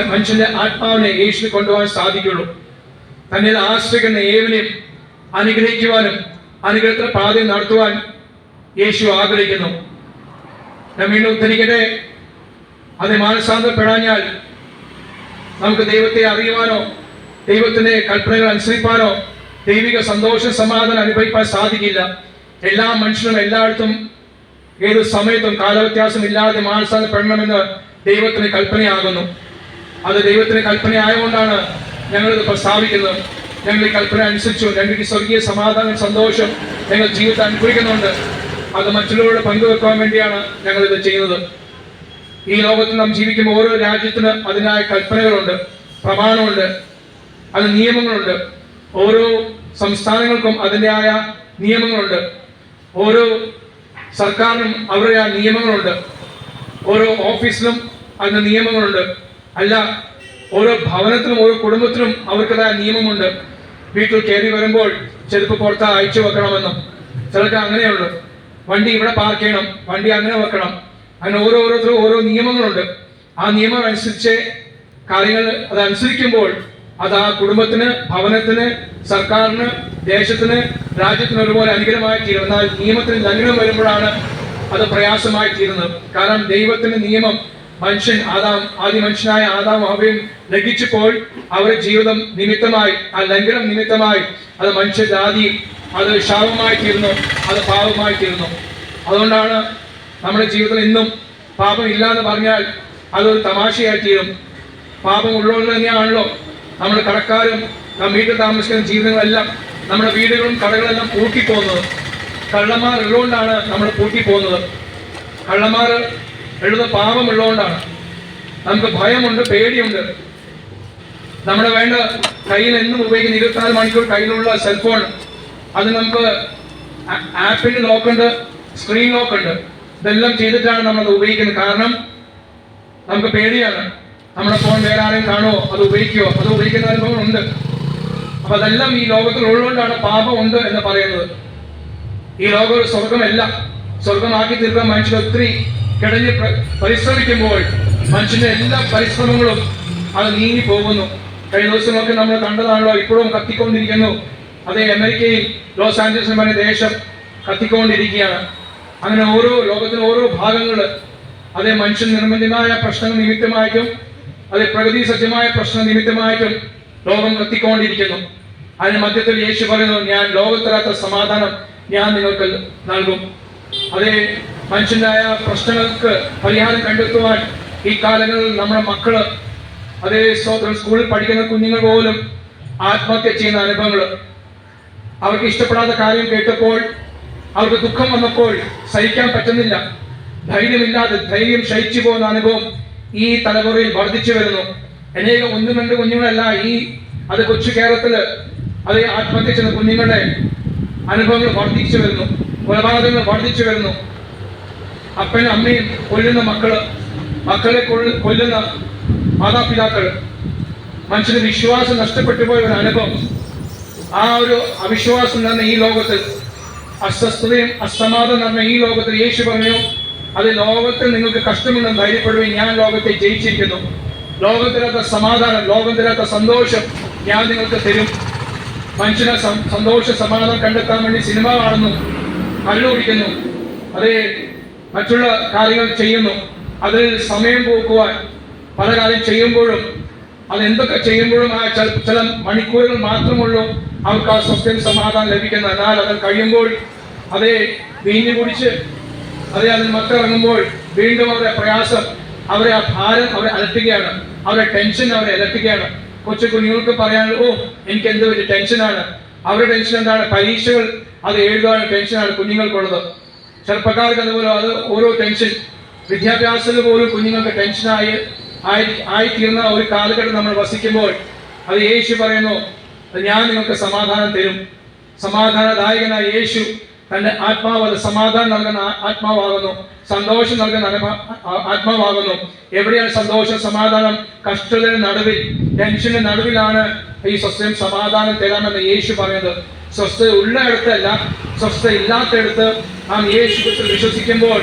മനുഷ്യന്റെ ആത്മാവിനെ യേശു കൊണ്ടുപോകാൻ സാധിക്കുള്ളൂ. തന്നെ ആശ്രയിക്കുന്ന ഏവനെയും അനുഗ്രഹിക്കുവാനും അനുഗ്രഹത്തിന് പാത നടത്തുവാൻ യേശു ആഗ്രഹിക്കുന്നു. ഞാൻ വീണ്ടും ഉദ്ധരിക്കട്ടെ? അത് മാനസാന്തരപ്പെടാഞ്ഞാൽ നമുക്ക് ദൈവത്തെ അറിയുവാനോ ദൈവത്തിന്റെ കൽപ്പനകൾ അനുസരിപ്പാനോ ദൈവിക സന്തോഷം സമാധാനം അനുഭവിക്കാൻ സാധിക്കില്ല. എല്ലാ മനുഷ്യനും എല്ലായിടത്തും ഏത് സമയത്തും കാലവ്യത്യാസം ഇല്ലാതെ മാനസാന്തരപ്പെടണമെന്ന് ദൈവത്തിന് കൽപ്പനയാകുന്നു. അത് ദൈവത്തിന് കൽപ്പന ആയതുകൊണ്ടാണ് ഞങ്ങളിത് പ്രസ്താവിക്കുന്നത്. ഞങ്ങൾ ഈ കൽപ്പന അനുസരിച്ചു. ഞങ്ങൾക്ക് സ്വർഗീയ സമാധാനം സന്തോഷം ഞങ്ങൾ ജീവിതത്തെ അനുഭവിക്കുന്നുണ്ട്. അത് മറ്റുള്ളവരോട് പങ്കുവെക്കാൻ വേണ്ടിയാണ് ഞങ്ങൾ ഇത് ചെയ്യുന്നത്. ഈ ലോകത്ത് നാം ജീവിക്കുമ്പോൾ ഓരോ രാജ്യത്തിന് അതിനായ കൽപ്പനകളുണ്ട് പ്രമാണമുണ്ട് അത് നിയമങ്ങളുണ്ട്. ഓരോ സംസ്ഥാനങ്ങൾക്കും അതിന്റെതായ നിയമങ്ങളുണ്ട്. ഓരോ സർക്കാരിനും അവരുടെ ആ നിയമങ്ങളുണ്ട്. ഓരോ ഓഫീസിലും അതിന് നിയമങ്ങളുണ്ട്. അല്ല ഓരോ ഭവനത്തിനും ഓരോ കുടുംബത്തിനും അവർക്കതായ നിയമമുണ്ട്. വീട്ടിൽ കയറി വരുമ്പോൾ ചെരുപ്പ് പുറത്ത് അയച്ചു വെക്കണമെന്നും ചിലർക്ക് അങ്ങനെയുള്ളൂ വണ്ടി ഇവിടെ പാർക്ക് ചെയ്യണം വണ്ടി അങ്ങനെ വെക്കണം. അങ്ങനെ ഓരോ ഓരോരുത്തരും ഓരോ നിയമങ്ങളുണ്ട്. ആ നിയമം അനുസരിച്ച് കാര്യങ്ങൾ അത് അനുസരിക്കുമ്പോൾ അത് ആ കുടുംബത്തിന് ഭവനത്തിന് സർക്കാരിന് ദേശത്തിന് രാജ്യത്തിന് ഒരുപോലെ അനുഗ്രഹമായി തീരും നിയമത്തിന് ലംഘനം വരുമ്പോഴാണ് അത് പ്രയാസമായി തീരുന്നത്. കാരണം ദൈവത്തിന്റെ നിയമം മനുഷ്യൻ ആദാം ആദ്യ മനുഷ്യനായ ആദാം അവയും ലംഘിച്ചപ്പോൾ അവരുടെ ജീവിതം നിമിത്തമായി ആ ലംഘനം നിമിത്തമായി അത് മനുഷ്യജാതി അത് ശാപമായി തീരുന്നു അത് പാപമായി തീരുന്നു. അതുകൊണ്ടാണ് നമ്മുടെ ജീവിതത്തിൽ ഇന്നും പാപം ഇല്ല എന്ന് പറഞ്ഞാൽ അതൊരു തമാശയായി തീരും. പാപം ഉള്ളവർ തന്നെയാണല്ലോ നമ്മുടെ കടക്കാരും നാം വീട്ടിൽ താമസിക്കുന്ന ജീവിതങ്ങളെല്ലാം നമ്മുടെ വീടുകളും കടകളെല്ലാം പൂട്ടിപ്പോകുന്നത്. കള്ളന്മാർ ഉള്ളതുകൊണ്ടാണ് നമ്മൾ പൂട്ടിപ്പോകുന്നത്. കള്ളന്മാർ പാപം പാപമുള്ളതുകൊണ്ടാണ് നമുക്ക് ഭയമുണ്ട് പേടിയുണ്ട്. നമ്മുടെ വേണ്ട കയ്യിൽ എന്നും ഉപയോഗിക്കുന്ന ഇരുപത്തിനാല് മണിക്കൂർ കയ്യിലുള്ള സെൽഫോൺ അത് നമുക്ക് ആപ്പിന്റെ ലോക്കുണ്ട് സ്ക്രീൻ ലോക്കുണ്ട്. ഇതെല്ലാം ചെയ്തിട്ടാണ് നമ്മൾ അത് ഉപയോഗിക്കുന്നത്. കാരണം നമുക്ക് പേടിയാണ്. നമ്മുടെ ഫോൺ വേറെ ആരെയും കാണുമോ അത് ഉപയോഗിക്കുമോ അത് ഉപയോഗിക്കുന്ന അനുഭവങ്ങളുണ്ട്. അപ്പൊ അതെല്ലാം ഈ ലോകത്തിൽ ഉള്ളതുകൊണ്ടാണ് പാപം ഉണ്ട് എന്ന് പറയുന്നത്. ഈ ലോകം ഒരു സ്വർഗമല്ല സ്വർഗമാക്കി തീർക്കാൻ മനുഷ്യർ ഒത്തിരി കിടഞ്ഞ് പരിശ്രമിക്കുമ്പോൾ മനുഷ്യന്റെ എല്ലാ പരിശ്രമങ്ങളും അത് നീങ്ങി പോകുന്നു കഴിഞ്ഞ ദിവസങ്ങളൊക്കെ നമ്മൾ കണ്ടതാണല്ലോ ഇപ്പോഴും കത്തിക്കൊണ്ടിരിക്കുന്നു. അതേ അമേരിക്കയിൽ ലോസ് ആഞ്ചലസ് എന്ന് പറയുന്ന ദേശം കത്തിക്കൊണ്ടിരിക്കുകയാണ്. അങ്ങനെ ഓരോ ലോകത്തിന് ഓരോ ഭാഗങ്ങൾ അതേ മനുഷ്യൻ നിർമ്മിതമായ പ്രശ്നങ്ങൾ നിമിത്തമായിട്ടും അതേ പ്രകൃതി സജ്ജമായ പ്രശ്ന നിമിത്തമായിട്ടും ലോകം കത്തിക്കൊണ്ടിരിക്കുന്നു അതിന് മധ്യത്തിൽ യേശു പറയുന്നു ഞാൻ ലോകത്തിലാത്ത സമാധാനം ഞാൻ നിങ്ങൾക്ക് നൽകും. അതേ മനുഷ്യനായ പ്രശ്നങ്ങൾക്ക് പരിഹാരം കണ്ടെത്തുവാൻ ഈ കാലങ്ങളിൽ നമ്മുടെ മക്കൾ അതേ സ്കൂളിൽ പഠിക്കുന്ന കുഞ്ഞുങ്ങൾ പോലും ആത്മഹത്യ ചെയ്യുന്ന അനുഭവങ്ങൾ. അവർക്ക് ഇഷ്ടപ്പെടാത്ത കാര്യം കേട്ടപ്പോൾ അവർക്ക് ദുഃഖം വന്നപ്പോൾ സഹിക്കാൻ പറ്റുന്നില്ല. ധൈര്യമില്ലാതെ ധൈര്യം ക്ഷയിച്ചു പോകുന്ന അനുഭവം ഈ തലമുറയിൽ വർദ്ധിച്ചു വരുന്നു. അനേകം ഒന്നും രണ്ട് കുഞ്ഞുങ്ങളല്ല ഈ അത് കൊച്ചു കേരളത്തിൽ അത് ആത്മഹത്യ ചെയ്യുന്ന കുഞ്ഞുങ്ങളുടെ അനുഭവങ്ങൾ വർദ്ധിച്ചു വരുന്നു. കൊലപാതകങ്ങൾ വർദ്ധിച്ചു വരുന്നു. അപ്പനും അമ്മയും കൊല്ലുന്ന മക്കൾ മക്കളെ കൊല്ല്- കൊല്ലുന്ന മാതാപിതാക്കൾ. മനുഷ്യന് വിശ്വാസം നഷ്ടപ്പെട്ടു പോയ ഒരു അനുഭവം. ആ ഒരു അവിശ്വാസം നിറഞ്ഞ ഈ ലോകത്തിൽ അസ്വസ്ഥതയും അസമാധാനം ഈ ലോകത്തിൽ യേശു പറഞ്ഞു അത് ലോകത്തിൽ നിങ്ങൾക്ക് കഷ്ടമുണ്ടെന്ന് ധൈര്യപ്പെടുകയും ഞാൻ ലോകത്തെ ജയിച്ചിരിക്കുന്നു. ലോകത്തിലാത്ത സമാധാനം ലോകത്തിലാത്ത സന്തോഷം ഞാൻ നിങ്ങൾക്ക് തരും. മനുഷ്യനെ സന്തോഷ സമാധാനം കണ്ടെത്താൻ വേണ്ടി സിനിമ കാണുന്നു കല്ലുപിടിക്കുന്നു അതേ മറ്റുള്ള കാര്യങ്ങൾ ചെയ്യുന്നു. അതിൽ സമയം പോക്കുവാൻ പല കാര്യം ചെയ്യുമ്പോഴും അത് എന്തൊക്കെ ചെയ്യുമ്പോഴും ആ ചില ചില മണിക്കൂറുകൾ മാത്രമുള്ളൂ അവർക്ക് ആ സ്വസ്ഥയും സമാധാനം ലഭിക്കുന്നത്. എന്നാൽ അത് കഴിയുമ്പോൾ അതേ വീഞ്ഞു കുടിച്ച് അതേ അതിന് മക്കളിറങ്ങുമ്പോൾ വീണ്ടും അവരുടെ പ്രയാസം അവരെ ആ ഭാരം അവരെ അലട്ടുകയാണ്. അവരുടെ ടെൻഷൻ അവരെ അലട്ടുകയാണ്. കൊച്ചു കുഞ്ഞുങ്ങൾക്ക് പറയാനുള്ള ഓ എനിക്ക് എന്ത് വലിയ ടെൻഷനാണ് അവരുടെ ടെൻഷൻ എന്താണ്? പരീക്ഷകൾ അത് എഴുതാനുള്ള ടെൻഷനാണ് കുഞ്ഞുങ്ങൾക്കുള്ളത്. ചെറുപ്പക്കാർക്ക് അതുപോലെ അത് ഓരോ ടെൻഷൻ വിദ്യാഭ്യാസത്തിൽ പോലും കുഞ്ഞുങ്ങൾക്ക് ടെൻഷനായി ആയി ആയിത്തീർന്ന ഒരു കാലഘട്ടം നമ്മൾ വസിക്കുമ്പോൾ അത് യേശു പറയുന്നു "അത് ഞാൻ നിങ്ങൾക്ക് സമാധാനം തരും. സമാധാനദായകനായ യേശു തന്റെ ആത്മാവ് സമാധാനം നൽകുന്ന ആ- ആത്മാവാകുന്നു. സന്തോഷം നൽകുന്ന അനുഭവ ആ- ആത്മാവാകുന്നു. എവിടെയാണ് സന്തോഷം സമാധാനം? കഷ്ടതയുടെ നടുവിൽ ടെൻഷന്റെ നടുവിലാണ് ഈ സ്വസ്ഥയും സമാധാനം തരാമെന്ന് യേശു പറയുന്നത്. സ്വസ്ഥത ഉള്ളിടത്തല്ല സ്വസ്ഥത ഇല്ലാത്തടത്ത് നാം യേശു വിശ്വസിക്കുമ്പോൾ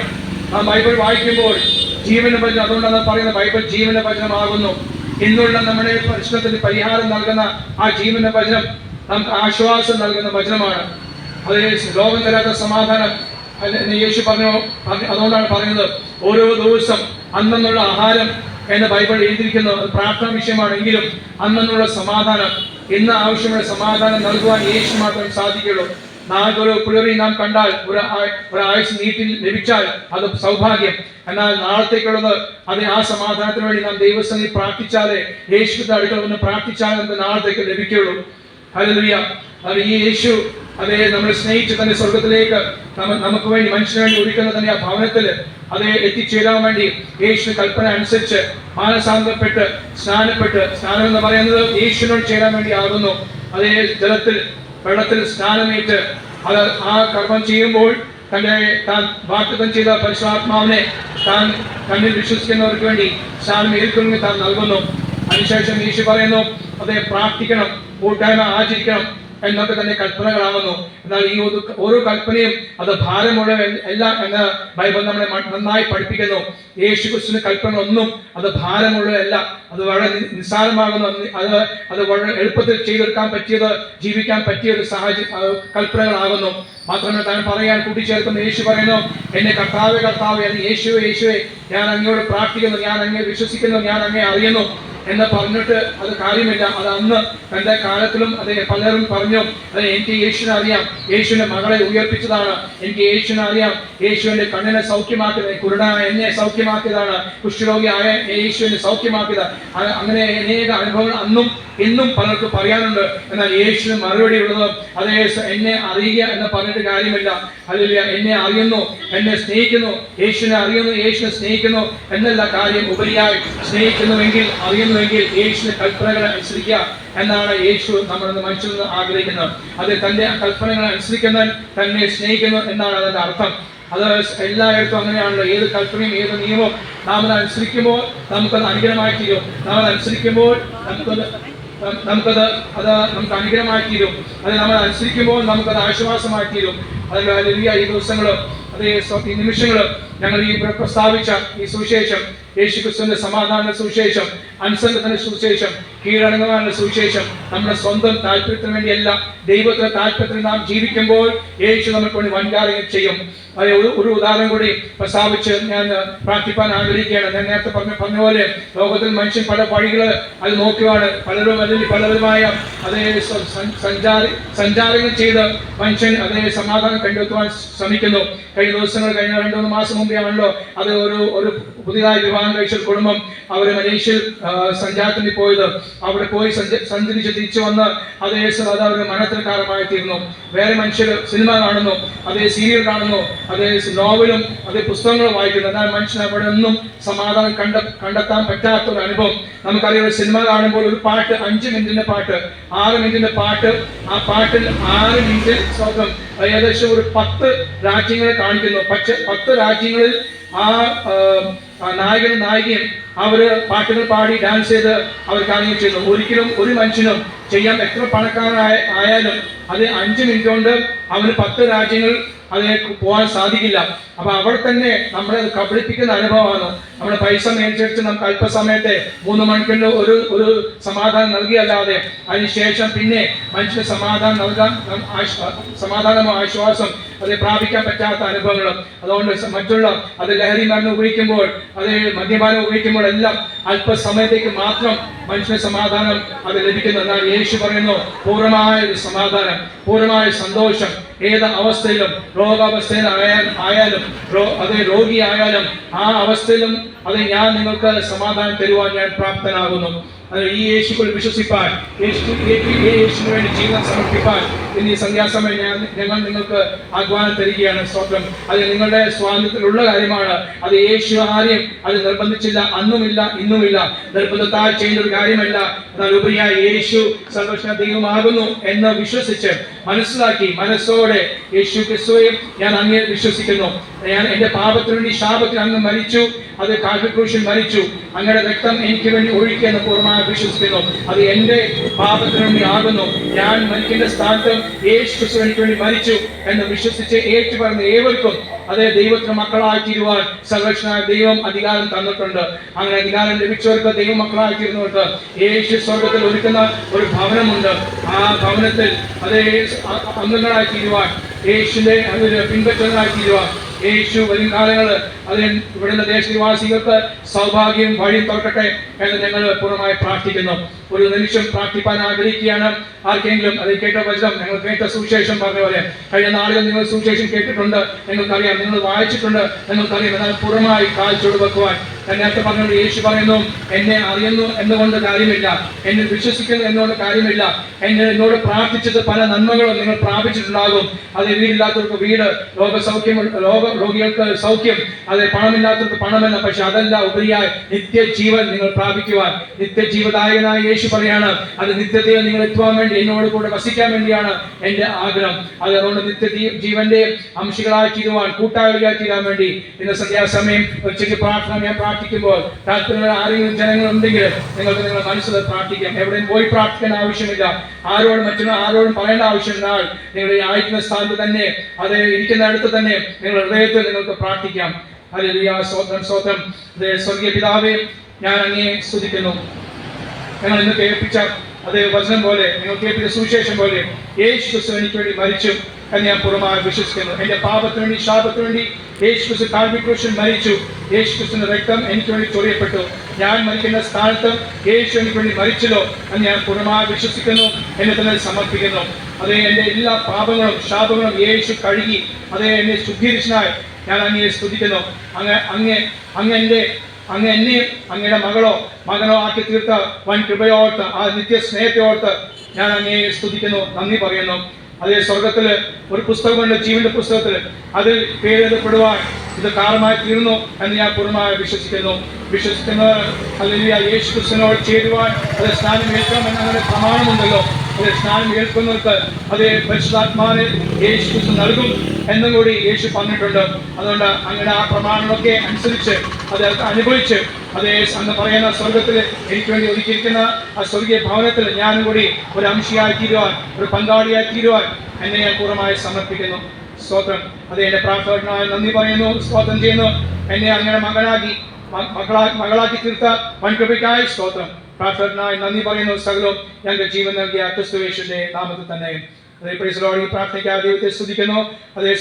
ആ ബൈബിൾ വായിക്കുമ്പോൾ ജീവന ഭജനം അതുകൊണ്ടാണ് പറയുന്നത് ബൈബിൾ ജീവന ഭജനമാകുന്നു ഇന്നുള്ള നമ്മുടെ പ്രശ്നത്തിന് പരിഹാരം നൽകുന്ന ആ ജീവന ഭജനം നമുക്ക് ആശ്വാസം നൽകുന്ന വചനമാണ്. അത് ലോകം തരാത്ത സമാധാനം യേശു പറഞ്ഞു അതുകൊണ്ടാണ് പറയുന്നത് ഓരോ ദിവസം അന്നുള്ള ആഹാരം എന്ന് ബൈബിൾ എഴുതിയിരിക്കുന്നു. അത് പ്രാർത്ഥന വിഷയമാണ് എങ്കിലും അന്നുള്ള സമാധാനം ഇന്ന് ആവശ്യമുള്ള സമാധാനം നൽകുവാൻ യേശു മാത്രമേ സാധിക്കുള്ളൂ നാളെ ഒരു പുലരി നാം കണ്ടാൽ ഒരു ആ- ഒരു ആയുസ് നീട്ടി ലഭിച്ചാൽ അത് സൗഭാഗ്യം. എന്നാൽ നാളത്തേക്കുള്ളത് അത് ആ സമാധാനത്തിന് വേണ്ടി നാം ദൈവസ്ഥി പ്രാർത്ഥിച്ചാലേ യേശുവിന്റെ അടുക്കള ഒന്ന് പ്രാർത്ഥിച്ചാലേ നമുക്ക് നാളത്തേക്ക് ലഭിക്കുള്ളൂ ഹല്ലേലൂയ അത് ഈ യേശു അതേ നമ്മൾ സ്നേഹിച്ച് തന്നെ സ്വർഗത്തിലേക്ക് നമുക്ക് വേണ്ടി മനുഷ്യന് വേണ്ടി ഒരുക്കുന്ന തന്നെ ആ ഭവനത്തിൽ അതേ എത്തിച്ചേരാൻ വേണ്ടി യേശു കൽപ്പന അനുസരിച്ച് മാനസാന്തപ്പെട്ട് സ്നാനപ്പെട്ട് സ്നാനം എന്ന് പറയുന്നത് യേശുവിനോട് ചേരാൻ വേണ്ടി ആകുന്നു. അതേ ജലത്തിൽ വെള്ളത്തിൽ സ്നാനമേറ്റ് അത് ആ കർമ്മം ചെയ്യുമ്പോൾ തന്റെ താൻ വാഗ്ദത്തം ചെയ്ത പരിശുദ്ധാത്മാവിനെ താൻ കണ്ണിൽ വിശ്വസിക്കുന്നവർക്ക് വേണ്ടി സ്നാനം ഏൽക്കുന്നു താൻ നൽകുന്നു. അതിനുശേഷം യേശു പറയുന്നു അതെ പ്രാർത്ഥിക്കണം കൂട്ടായ്മ ആചരിക്കണം എന്നൊക്കെ തന്നെ കൽപ്പനകളാകുന്നു എന്നാൽ ഈ ഒരു ഓരോ കൽപ്പനയും അത് ഭാരമുള്ള അല്ല എന്ന് ബൈബിൾ നമ്മളെ നന്നായി പഠിപ്പിക്കുന്നു. യേശു കൽപ്പന ഒന്നും അത് ഭാരമുള്ളതല്ല അത് വളരെ നിസ്സാരമാകുന്നു അത് അത് വളരെ എളുപ്പത്തിൽ ചെയ്തെടുക്കാൻ പറ്റിയത് ജീവിക്കാൻ പറ്റിയ ഒരു സാഹചര്യം കൽപ്പനകളാകുന്നു. മാത്രമല്ല താൻ പറയാൻ കൂട്ടിച്ചേർക്കുന്ന യേശു പറയുന്നു എന്നെ കർത്താവ് കർത്താവ് അത് യേശുവെ യേശുവെ ഞാൻ അങ്ങയോട് പ്രാർത്ഥിക്കുന്നു ഞാൻ അങ്ങേ വിശ്വസിക്കുന്നു ഞാൻ അങ്ങേ അറിയുന്നു എന്ന് പറഞ്ഞിട്ട് അത് കാര്യമില്ല. അത് അന്ന് തന്റെ കാലത്തിലും അത് പലരും പറഞ്ഞു അത് എനിക്ക് യേശുവിനെ അറിയാം. യേശുവിന്റെ മകളെ ഉയർപ്പിച്ചതാണ്. എനിക്ക് യേശുവിനെ അറിയാം. യേശുവിന്റെ കണ്ണിനെ സൗഖ്യമാക്കിയത് കുരുടനായ എന്നെ സൗഖ്യമാക്കിയതാണ്. കുഷ്ഠരോഗിയായ യേശുവിനെ സൗഖ്യമാക്കിയത് അങ്ങനെ അനേക അനുഭവങ്ങൾ അന്നും ഇന്നും പലർക്കും പറയാനുണ്ട്. എന്നാൽ യേശുവിന് മറുപടി ഉള്ളത് അതേ എന്നെ അറിയുക എന്ന് പറഞ്ഞിട്ട് കാര്യമില്ല. അതില്ല എന്നെ അറിയുന്നു എന്നെ സ്നേഹിക്കുന്നു. യേശുവിനെ അറിയുന്നു യേശുവിനെ സ്നേഹിക്കുന്നു എന്നല്ല കാര്യം ഉപരിയായി സ്നേഹിക്കുന്നുവെങ്കിൽ അറിയുന്നുവെങ്കിൽ യേശുവിന്റെ കൽപ്പനകൾ അനുസരിക്കുക എന്നാണ് യേശു നമ്മളിന്ന് മനുഷ്യരിൽ നിന്ന് ആഗ്രഹിക്കുന്നത്. അത് തന്റെ കൽപ്പനകൾ അനുസരിക്കുന്നവൻ തന്നെ സ്നേഹിക്കുന്നു എന്നാണ് അതിന്റെ അർത്ഥം. അത് എല്ലായിടത്തും അങ്ങനെയാണല്ലോ. ഏത് കൽപ്പനയും ഏത് നിയമവും നാം അത് അനുസരിക്കുമ്പോൾ നമുക്കത് അനുഗ്രഹമായി തീരും. നാം അത് അനുസരിക്കുമ്പോൾ നമുക്കത് നമുക്കത് അത് നമുക്ക് അനുഗ്രഹമായി തീരും അത് നമ്മൾ അനുസരിക്കുമ്പോൾ നമുക്കത് ആശ്വാസമായി തീരും അതിൽ ഈ ദിവസങ്ങൾ അതേ നിമിഷങ്ങൾ ഞങ്ങൾ ഈ പ്രസ്താവിച്ച ഈ സുവിശേഷം യേശു ക്രിസ്തുവിന്റെ സമാധാന സുവിശേഷം അനുസരണത്തിന്റെ സുവിശേഷം കീഴടങ്ങുവാനുള്ള സുവിശേഷം നമ്മുടെ സ്വന്തം താല്പര്യത്തിന് വേണ്ടിയല്ല ദൈവത്തിന്റെ താല്പര്യത്തിൽ നാം ജീവിക്കുമ്പോൾ യേശു നമുക്ക് വേണ്ടി വൻകാര്യം ചെയ്യും. ഒരു ഉദാഹരണം കൂടി പ്രസ്താവിച്ച് ഞാൻ പ്രാർത്ഥിപ്പാൻ ആഗ്രഹിക്കുകയാണ്. ഞാൻ നേരത്തെ പറഞ്ഞ പറഞ്ഞ പോലെ ലോകത്തിൽ മനുഷ്യൻ പല വഴികൾ അത് നോക്കുവാണ്. പലരും അതിൽ പലരുമായ അതേ സഞ്ചാരി സഞ്ചാരങ്ങൾ ചെയ്ത് മനുഷ്യൻ അതേ സമാധാനം കണ്ടെത്തുവാൻ ശ്രമിക്കുന്നു. കഴിഞ്ഞ ദിവസങ്ങൾ കഴിഞ്ഞ രണ്ടു മൂന്ന് മാസം മുമ്പേ ആണല്ലോ അത് ഒരു ഒരു പുതിയതായി വിവാഹം കഴിച്ച കുടുംബം അവർ മലേഷ്യയിൽ സഞ്ചാരത്തിന് പോയത്. അവിടെ പോയി സഞ്ച- സഞ്ചരിച്ച് തിരിച്ചു വന്ന് അത് യേശു അത് അവരുടെ മനത്തിന് കാരണമായി തീർന്നു വേറെ മനുഷ്യർ സിനിമ കാണുന്നു അതേ സീരിയൽ കാണുന്നു അതേ നോവലും അതേ പുസ്തകങ്ങളും വായിക്കുന്നു. എന്നാൽ മനുഷ്യൻ അവിടെ ഒന്നും സമാധാനം കണ്ട കണ്ടെത്താൻ പറ്റാത്ത ഒരു അനുഭവം. നമുക്കറിയാം ഒരു സിനിമ കാണുമ്പോൾ ഒരു പാട്ട് അഞ്ച് മിനിറ്റിന്റെ പാട്ട് ആറ് മിനിറ്റിന്റെ പാട്ട് ആ പാട്ടിൽ ആറ് മിനിറ്റ് സ്വന്തം ഏകദേശം ഒരു പത്ത് രാജ്യങ്ങളെ കാണിക്കുന്നു. പക്ഷെ പത്ത് രാജ്യങ്ങളിൽ ആ നായകനും നായികയും അവർ പാട്ടുകൾ പാടി ഡാൻസ് ചെയ്ത് അവർ കാണുകയും ചെയ്യുന്നു. ഒരിക്കലും ഒരു മനുഷ്യനും ചെയ്യാൻ എത്ര പണക്കാരനായ ആയാലും അത് അഞ്ച് മിനിറ്റ് കൊണ്ട് അവന് പത്ത് രാജ്യങ്ങൾ അതിലേക്ക് പോകാൻ സാധിക്കില്ല. അപ്പൊ അവിടെ തന്നെ നമ്മളെ കബളിപ്പിക്കുന്ന അനുഭവമാണ്. നമ്മുടെ പൈസ മേടിച്ചെടുത്ത് നമുക്ക് അല്പസമയത്തെ മൂന്ന് മണിക്കൂറിൽ ഒരു ഒരു സമാധാനം നൽകിയല്ലാതെ അതിനുശേഷം പിന്നെ മനുഷ്യന് സമാധാനം നൽകാൻ സമാധാനമോ ആശ്വാസം അത് പ്രാപിക്കാൻ പറ്റാത്ത അനുഭവങ്ങളും. അതുകൊണ്ട് മറ്റുള്ള അത് ലഹരി മരുന്ന് ഉപയോഗിക്കുമ്പോൾ അത് മദ്യപാനം ഉപയോഗിക്കുമ്പോൾ എല്ലാം അല്പസമയത്തേക്ക് മാത്രം മനുഷ്യ സമാധാനം അത് ലഭിക്കുന്നു എന്നാൽ യേശു പറയുന്നു പൂർണമായ ഒരു സമാധാനം പൂർണമായ സന്തോഷം. ഏത് അവസ്ഥയിലും രോഗാവസ്ഥയിൽ ആയാലും അത് രോഗിയായാലും ആ അവസ്ഥയിലും അത് ഞാൻ നിങ്ങൾക്ക് സമാധാനം തരുവാൻ ഞാൻ പ്രാപ്തനാകുന്നു. ഈ യേശുക്കൾ വിശ്വസിപ്പാൻ യേശുവിന് വേണ്ടി ജീവിതം സമർപ്പിപ്പാൻ എന്നീ സന്ധ്യാസമയം ഞാൻ ഞങ്ങൾ നിങ്ങൾക്ക് ആഹ്വാനം തരികയാണ് സ്വപ്നം അത് നിങ്ങളുടെ സ്വാതന്ത്ര്യത്തിലുള്ള കാര്യമാണ്. അത് യേശു ആരെയും അത് നിർബന്ധിച്ചില്ല അന്നുമില്ല ഇന്നുമില്ല. നിർബന്ധത്താൽ ചെയ്യുന്ന ഒരു കാര്യമല്ല. എന്നാൽ ഉപരിയായി യേശു സർവക്ഷണ ദൈവമാകുന്നു എന്ന് വിശ്വസിച്ച് മനസ്സിലാക്കി മനസ്സോടെ യേശു ക്രിസ്തുവെയും ഞാൻ അങ്ങേ വിശ്വസിക്കുന്നു. ഞാൻ എന്റെ പാപത്തിന് വേണ്ടി ശാപത്തിന് അങ്ങ് മരിച്ചു അത് കാൽക്രൂശിൽ മരിച്ചു. അങ്ങയുടെ രക്തം എനിക്ക് വേണ്ടി ഒഴുക്കിയെന്ന് പൂർണമായി വിശ്വസിക്കുന്നു. അത് എന്റെ പാപത്തിന് വേണ്ടി ആകുന്നു. ഞാൻ മരിക്കേണ്ട സ്ഥാനത്ത് യേശു ക്രിസ്തു എനിക്ക് വേണ്ടി മരിച്ചു എന്ന് വിശ്വസിച്ച് ഏറ്റു പറഞ്ഞ ഏവർക്കും അതേ ദൈവത്തിന് മക്കളായി തീരുവാൻ സർവക്ഷനായ ദൈവം അധികാരം തന്നിട്ടുണ്ട്. അങ്ങനെ അധികാരം ലഭിച്ചവർക്ക് ദൈവ മക്കളായി തീരുന്നവർക്ക് യേശു സ്വർഗത്തിൽ ഒരുക്കുന്ന ഒരു ഭവനമുണ്ട്. ആ ഭവനത്തിൽ അതേ അംഗങ്ങളായി തീരുവാൻ യേശുവിന്റെ അതൊരു പിൻപറ്റുന്നതായി തീരുവാൻ യേശു വരും കാലങ്ങൾ അതിന് ഇവിടുന്ന് ദേശനിവാസികൾക്ക് സൗഭാഗ്യം വഴി തുറക്കട്ടെ എന്ന് ഞങ്ങൾ പൂർണമായി പ്രാർത്ഥിക്കുന്നു. ഒരു നിമിഷം പ്രാർത്ഥിപ്പാൻ ആഗ്രഹിക്കുകയാണ്. ആർക്കെങ്കിലും അത് കേട്ട വചനം ഞങ്ങൾ കേട്ട സുവിശേഷം പറഞ്ഞ പോലെ കഴിഞ്ഞ നാളുകൾ നിങ്ങൾ സുവിശേഷം കേട്ടിട്ടുണ്ട് നിങ്ങൾക്കറിയാം നിങ്ങൾ വായിച്ചിട്ടുണ്ട് നിങ്ങൾക്കറിയാം എന്നാൽ പൂർണമായി കാഴ്ചയോട് വെക്കുവാൻ. നേരത്തെ പറഞ്ഞുകൊണ്ട് യേശു പറയുന്നു എന്നെ അറിയുന്നു എന്നുകൊണ്ട് കാര്യമില്ല. എന്നെ വിശ്വസിക്കുന്നു എന്നുകൊണ്ട് കാര്യമില്ല. എന്നെ എന്നോട് പ്രാർത്ഥിച്ചത് പല നന്മകളും നിങ്ങൾ പ്രാപിച്ചിട്ടുണ്ടാകും. അത് വീടില്ലാത്തവർക്ക് വീട് രോഗസൗഖ്യം രോഗ രോഗികൾക്ക് സൗഖ്യം അത് പണമില്ലാത്തവർക്ക് പണമെന്ന് പക്ഷെ അതല്ല ഉപരിയായി നിത്യജീവൻ നിങ്ങൾ പ്രാപിക്കുവാൻ. നിത്യജീവദായകനായ യേശു പറയാണ് അത് നിത്യതയിൽ നിങ്ങൾ എത്തുവാൻ വേണ്ടി എന്നോട് കൂടെ വസിക്കാൻ വേണ്ടിയാണ് എന്റെ ആഗ്രഹം. അത് അതുകൊണ്ട് നിത്യ ജീവന്റെ അംശികളായി തീരുവാൻ കൂട്ടാളികളായി തീരാൻ വേണ്ടി. ഇന്ന് സന്ധ്യാസമയം ഉച്ചയ്ക്ക് പ്രാർത്ഥന ഞാൻ പ്രാർത്ഥിക്കുമ്പോൾ താല്പര്യമുള്ള ആരെങ്കിലും ജനങ്ങൾ ഉണ്ടെങ്കിൽ നിങ്ങൾക്ക് നിങ്ങളുടെ മനസ്സിൽ പ്രാർത്ഥിക്കാം. എവിടെയും പോയി പ്രാർത്ഥിക്കാൻ ആവശ്യമില്ല. ആരോടും മറ്റുള്ള ആരോടും പറയേണ്ട ആവശ്യമില്ല നിങ്ങൾ ഈ ആയിരിക്കുന്ന സ്ഥാനത്ത് തന്നെ അത് ഇരിക്കുന്ന അടുത്ത് തന്നെ നിങ്ങളുടെ ഹൃദയത്തിൽ നിങ്ങൾക്ക് പ്രാർത്ഥിക്കാം. ഹല്ലേലൂയ. സ്വോത്രം സ്വോത്രം സ്വർഗീയ പിതാവേ ഞാൻ അങ്ങേ സ്തുതിക്കുന്നു. ഞങ്ങൾ ഇന്ന് കേൾപ്പിച്ച അതേ വചനം പോലെ നിങ്ങൾ കേൾപ്പിച്ച സുവിശേഷം പോലെ യേശു ക്രിസ്തു എനിക്ക് വേണ്ടി മരിച്ചു എന്ന് ഞാൻ പൂർണമായി വിശ്വസിക്കുന്നു. എന്റെ പാപത്തിന് വേണ്ടി ശാപത്തിന് വേണ്ടി യേശു ക്രിസ്തു കാൽവിക്രൂശൻ മരിച്ചു. യേശു ക്രിസ്തുവിന്റെ രക്തം എനിക്ക് വേണ്ടി ചൊറിയപ്പെട്ടു. ഞാൻ മരിക്കുന്ന സ്ഥാനത്ത് യേശു എനിക്ക് വേണ്ടി മരിച്ചല്ലോ. എന്ന് ഞാൻ പൂർണമായി വിശ്വസിക്കുന്നു. എന്നെ തന്നെ സമർപ്പിക്കുന്നു. അതേ എന്റെ എല്ലാ പാപങ്ങളും ശാപങ്ങളും യേശു കഴുകി അതേ എന്നെ ശുദ്ധീകരിച്ചനായി ഞാൻ അങ്ങയെ സ്തുതിക്കുന്നു. അങ്ങ് അങ്ങ് അങ്ങ് എന്റെ അങ്ങ് എന്നെയും അങ്ങയുടെ മകളോ മകനോ ആക്കി തീർത്ത വൻ കൃപയോർത്ത് ആ നിത്യ സ്നേഹത്തെയോർത്ത് ഞാൻ അങ്ങയെ സ്തുതിക്കുന്നു നന്ദി പറയുന്നു. അതേ സ്വർഗത്തിൽ ഒരു പുസ്തകമുണ്ട് ജീവന്റെ പുസ്തകത്തിൽ അതിൽ പേരെഴുതപ്പെടുവാൻ ഇത് കാരണമായി തീർന്നു എന്ന് ഞാൻ പൂർണമായി വിശ്വസിക്കുന്നു. വിശ്വസിക്കുന്നവർ അല്ലെങ്കിൽ യേശു ക്രിസ്തുവിനോട് ചേരുവാൻ അത് സ്നാനം ഏൽക്കാം എന്നങ്ങനെ പ്രമാണമുണ്ടല്ലോ. സ്നാനം കേൾക്കുന്നവർക്ക് അതേ പരിശുദ്ധാത്മാവിനെ യേശു നൽകും എന്നും കൂടി യേശു പറഞ്ഞിട്ടുണ്ട്. അതുകൊണ്ട് അങ്ങനെ ആ പ്രമാണങ്ങളൊക്കെ അനുസരിച്ച് അത് അനുഭവിച്ച് അതേ അന്ന് പറയുന്ന സ്വർഗത്തിൽ എനിക്ക് വേണ്ടി ഒരുക്കിയിരിക്കുന്ന ആ സ്വർഗീയ ഭവനത്തിൽ ഞാനും കൂടി ഒരു അംശിയായി തീരുവാൻ ഒരു പങ്കാളിയായി തീരുവാൻ എന്നെ ഞാൻ പൂർണമായി സമർപ്പിക്കുന്നു. സ്തോത്രം. അത് എന്റെ പ്രാർത്ഥനായി നന്ദി പറയുന്നു സ്തോത്രം ചെയ്യുന്നു. എന്നെ അങ്ങനെ മകനാക്കി മകളാ മകളാക്കി തീർത്ത വൻകൃപയ്ക്കായി സ്തോത്രം. പ്രാർത്ഥനായി നന്ദി പറയുന്നു സകലവും ഞങ്ങൾക്ക് ജീവൻ നൽകിയ ക്രിസ്തുവേശുവിന്റെ നാമത്തിൽ തന്നെ. അതേ പ്രൈസലോട് ഈ പ്രാർത്ഥനയ്ക്കായി ദൈവത്തെ സ്തുതിക്കുന്നു. അതേ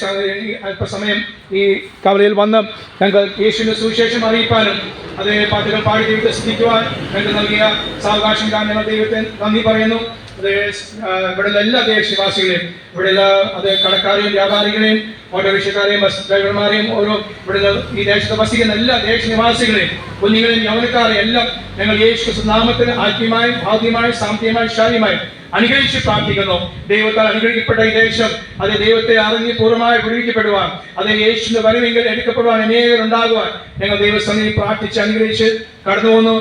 അല്പസമയം ഈ കവലയിൽ വന്ന് ഞങ്ങൾക്ക് യേശുവിന്റെ സുവിശേഷം അറിയിപ്പാനും അതേ പാട്ടുകൾ പാടി ദൈവത്തെ സ്തുതിക്കുവാൻ ഞങ്ങൾക്ക് നൽകിയ സാവകാശം കാരണം ഞങ്ങൾ ദൈവത്തെ നന്ദി പറയുന്നു. ഇവിടെയുള്ള എല്ലാ ദേശവാസികളെയും ഇവിടെയുള്ള അത് കടക്കാരെയും വ്യാപാരികളെയും ഓട്ടോറിക്ഷക്കാരെയും ബസ് ഡ്രൈവർമാരെയും ഓരോ ഇവിടെയുള്ള ഈ ദേശത്ത് വസിക്കുന്ന എല്ലാ ദേശനിവാസികളെയും കുഞ്ഞുങ്ങളെയും യൗവനക്കാരെയും എല്ലാം ഞങ്ങൾ യേശു നാമത്തിന് ആത്മീയമായും ഭൗതികമായും സാമ്പത്തികമായും ശാരീരമായും അനുഗ്രഹിച്ച് പ്രാർത്ഥിക്കുന്നു. ദൈവത്താൽ അനുഗ്രഹിക്കപ്പെട്ട ഈ ദേശം അത് ദൈവത്തെ അറിഞ്ഞ് പൂർണമായി വിടുവിക്കപ്പെടുവാൻ അത് യേശുവിന്റെ വരവെങ്കിൽ എടുക്കപ്പെടുവാൻ അനേകർ ഉണ്ടാകുവാൻ ഞങ്ങൾ ദൈവസന്നിധി പ്രാർത്ഥിച്ച് അനുഗ്രഹിച്ച് കടന്നു വന്നു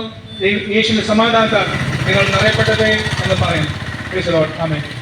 യേശുവിന്റെ സമാധാനത്താൽ നിങ്ങൾ നിറയപ്പെട്ടതേ എന്ന് പറയുന്നു. Amen.